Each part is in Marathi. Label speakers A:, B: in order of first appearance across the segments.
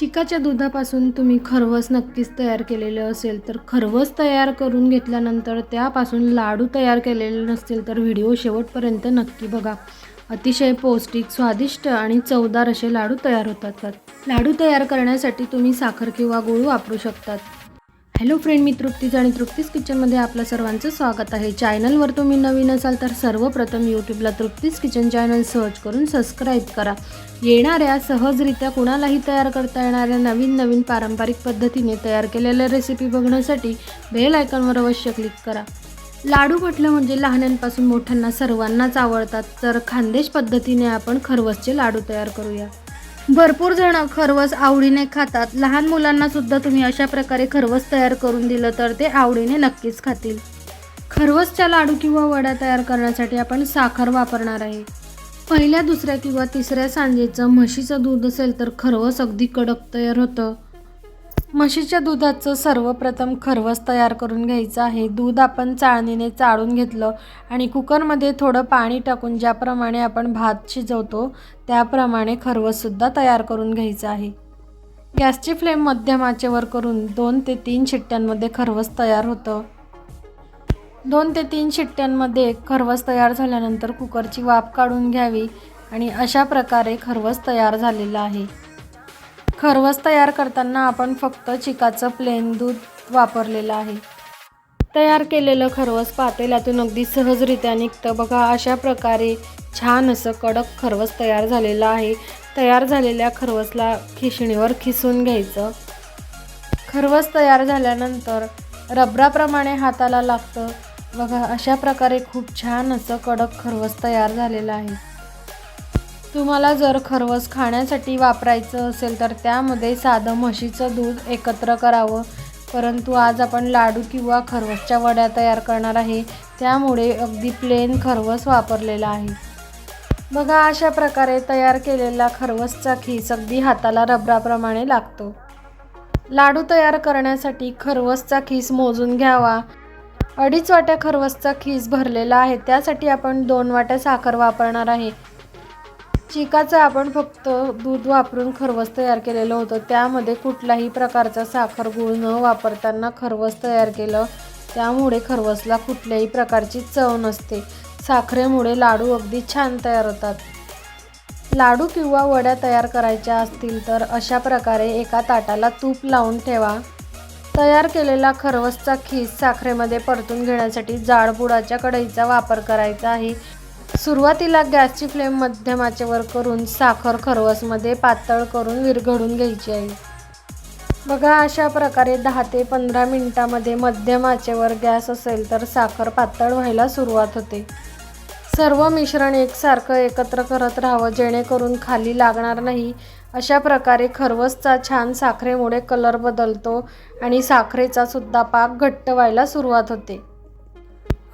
A: चिकाच्या दुधापासून तुम्ही खरवस नक्कीच तयार केलेलं असेल तर खरवस तयार करून घेतल्यानंतर त्यापासून लाडू तयार केलेले नसतील तर व्हिडिओ शेवटपर्यंत नक्की बघा. अतिशय पौष्टिक स्वादिष्ट आणि चवदार असे लाडू तयार होतात. लाडू तयार करण्यासाठी तुम्ही साखर किंवा गूळ वापरू शकतात. हॅलो फ्रेंड मी तृप्तीज आणि तृप्तीज किचनमध्ये आपलं सर्वांचं स्वागत आहे. चॅनलवर तुम्ही नवीन असाल तर सर्वप्रथम यूट्यूबला तृप्तीज किचन चॅनल सर्च करून सबस्क्राईब करा. येणाऱ्या सहजरित्या कुणालाही तयार करता येणाऱ्या नवीन नवीन पारंपरिक पद्धतीने तयार केलेल्या रेसिपी बघण्यासाठी बेल आयकॉनवर अवश्य क्लिक करा. लाडू म्हटलं म्हणजे लहानांपासून मोठ्यांना सर्वांनाच आवडतात तर खानदेश पद्धतीने आपण खरवसचे लाडू तयार करूया. भरपूर जण खरवस आवडीने खातात. लहान मुलांना सुद्धा तुम्ही अशा प्रकारे खरवस तयार करून दिलं तर ते आवडीने नक्कीच खातील. खरवसच्या लाडू किंवा वड्या तयार करण्यासाठी आपण साखर वापरणार आहे. पहिल्या दुसऱ्या किंवा तिसऱ्या सांजेचं म्हशीचं दूध असेल तर खरवस अगदी कडक तयार होतं. म्हशीच्या दुधाचं सर्वप्रथम खरवस तयार करून घ्यायचं आहे. दूध आपण चाळणीने चाळून घेतलं आणि कुकरमध्ये थोडं पाणी टाकून ज्याप्रमाणे आपण भात शिजवतो त्याप्रमाणे खरवससुद्धा तयार करून घ्यायचं आहे. गॅसची फ्लेम मध्यमाचेवर करून दोन ते तीन शिट्ट्यांमध्ये खरवस तयार होतं. दोन ते तीन शिट्ट्यांमध्ये खरवस तयार झाल्यानंतर कुकरची वाफ काढून घ्यावी आणि अशा प्रकारे खरवस तयार झालेला आहे. खरवस तयार करताना आपण फक्त चिकाचं प्लेन दूध वापरलेलं आहे. तयार केलेलं खरवस पातेल्यातून अगदी सहजरित्या निघतं. बघा अशा प्रकारे छान असं कडक खरवस तयार झालेलं आहे. तयार झालेल्या खरवसला खिशणीवर खिसून घ्यायचं. खरवस तयार झाल्यानंतर रबराप्रमाणे हाताला लागतं. बघा अशा प्रकारे खूप छान असं कडक खरवस तयार झालेलं आहे. तुम्हाला जर खरवस खाण्यासाठी वापरायचं असेल तर त्यामध्ये साधं म्हशीचं दूध एकत्र करावं. परंतु आज आपण लाडू किंवा खरवसच्या वड्या तयार करणार आहे. त्यामुळे अगदी प्लेन खरवस वापरलेला आहे. बघा अशा प्रकारे तयार केलेला खरवसचा खीस अगदी हाताला रबराप्रमाणे लागतो. लाडू तयार करण्यासाठी खरवसचा खीस मोजून घ्यावा. अडीच वाट्या खरवसचा खीस भरलेला आहे. त्यासाठी आपण दोन वाट्या साखर वापरणार आहे. चिकाचं आपण फक्त दूध वापरून खरवस तयार केलेलं होतं. त्यामध्ये कुठलाही प्रकारचा साखर गुळ न वापरताना खरवस तयार केलं. त्यामुळे खरवसला कुठल्याही प्रकारची चव नसते. साखरेमुळे लाडू अगदी छान तयार होतात. लाडू किंवा वड्या तयार करायच्या असतील तर अशा प्रकारे एका ताटाला तूप लावून ठेवा. तयार केलेला खरवसचा खीस साखरेमध्ये परतून घेण्यासाठी जाडबुडाच्या कढईचा वापर करायचा आहे. सुरुवातीला गॅसची फ्लेम मध्यम आचेवर करून साखर खरवसमध्ये पातळ करून विरघळून घ्यायची आहे. बघा अशा प्रकारे दहा ते पंधरा मिनिटामध्ये मध्यम आचेवर गॅस असेल तर साखर पातळ व्हायला सुरुवात होते. सर्व मिश्रण एकसारखं एकत्र करत राहावं जेणेकरून खाली लागणार नाही. अशा प्रकारे खरवसचा छान साखरेमुळे कलर बदलतो आणि साखरेचा सुद्धा पाक घट्ट व्हायला सुरुवात होते.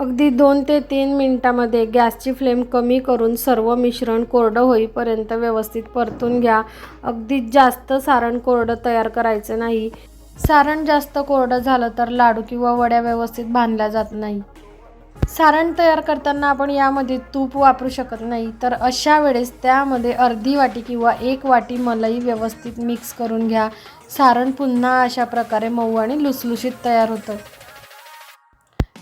A: अगदी दोन ते तीन मिनटामध्ये गॅसची फ्लेम कमी करून सर्व मिश्रण कोरडं होईपर्यंत व्यवस्थित परतून घ्या. अगदी जास्त सारण कोरडं तयार करायचं नाही. सारण जास्त कोरडं झालं तर लाडू किंवा वड्या व्यवस्थित बांधल्या जात नाही. सारण तयार करताना आपण यामध्ये तूप वापरू शकत नाही तर अशा वेळेस त्यामध्ये अर्धी वाटी किंवा एक वाटी मलाई व्यवस्थित मिक्स करून घ्या. सारण पुन्हा अशा प्रकारे मऊ आणि लुसलुशीत तयार होतं.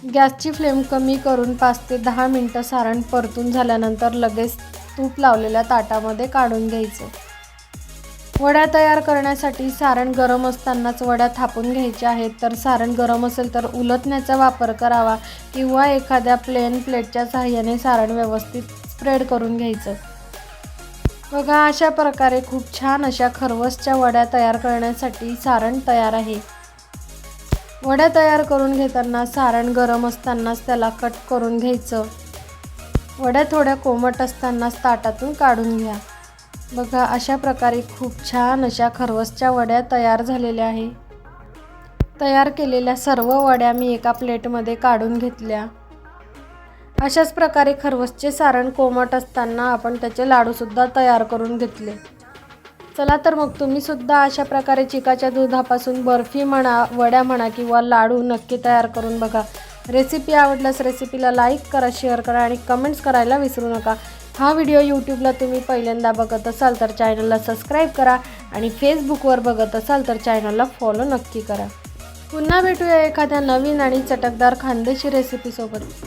A: गॅसची फ्लेम कमी करून पाच ते दहा मिनटं सारण परतून झाल्यानंतर लगेच तूप लावलेल्या ताटामध्ये काढून घ्यायचं. वड्या तयार करण्यासाठी सारण गरम असतानाच वड्या थापून घ्यायच्या आहेत. तर सारण गरम असेल तर उलटण्याचा वापर करावा किंवा एखाद्या प्लेन प्लेटच्या साहाय्याने सारण व्यवस्थित स्प्रेड करून घ्यायचं. बघा अशा प्रकारे खूप छान अशा खरवसच्या वड्या तयार करण्यासाठी सारण तयार आहे. वड्या तयार करून घेताना सारण गरम असतानाच त्याला कट करून घ्यायचं. वड्या थोड्या कोमट असतानाच ताटातून काढून घ्या. बघा अशा प्रकारे खूप छान अशा खरवसच्या वड्या तयार झालेल्या आहे. तयार केलेल्या सर्व वड्या मी एका प्लेटमध्ये काढून घेतल्या. अशाच प्रकारे खरवसचे सारण कोमट असताना आपण त्याचे लाडूसुद्धा तयार करून घेतले. चला तर मग तुम्ही सुद्धा अशा प्रकारे चिकाच्या दुधापासून बर्फी म्हणा वड्या म्हणा किंवा लाडू नक्की तयार करून बघा. रेसिपी आवडल्यास रेसिपीला लाईक करा शेअर करा आणि कमेंट्स करायला विसरू नका. हा व्हिडिओ यूट्यूबला तुम्ही पहिल्यांदा बघत असाल तर चॅनलला सबस्क्राईब करा आणि फेसबुकवर बघत असाल तर चॅनलला फॉलो नक्की करा. पुन्हा भेटूया एखाद्या नवीन आणि चटकदार खानदेशी रेसिपीसोबत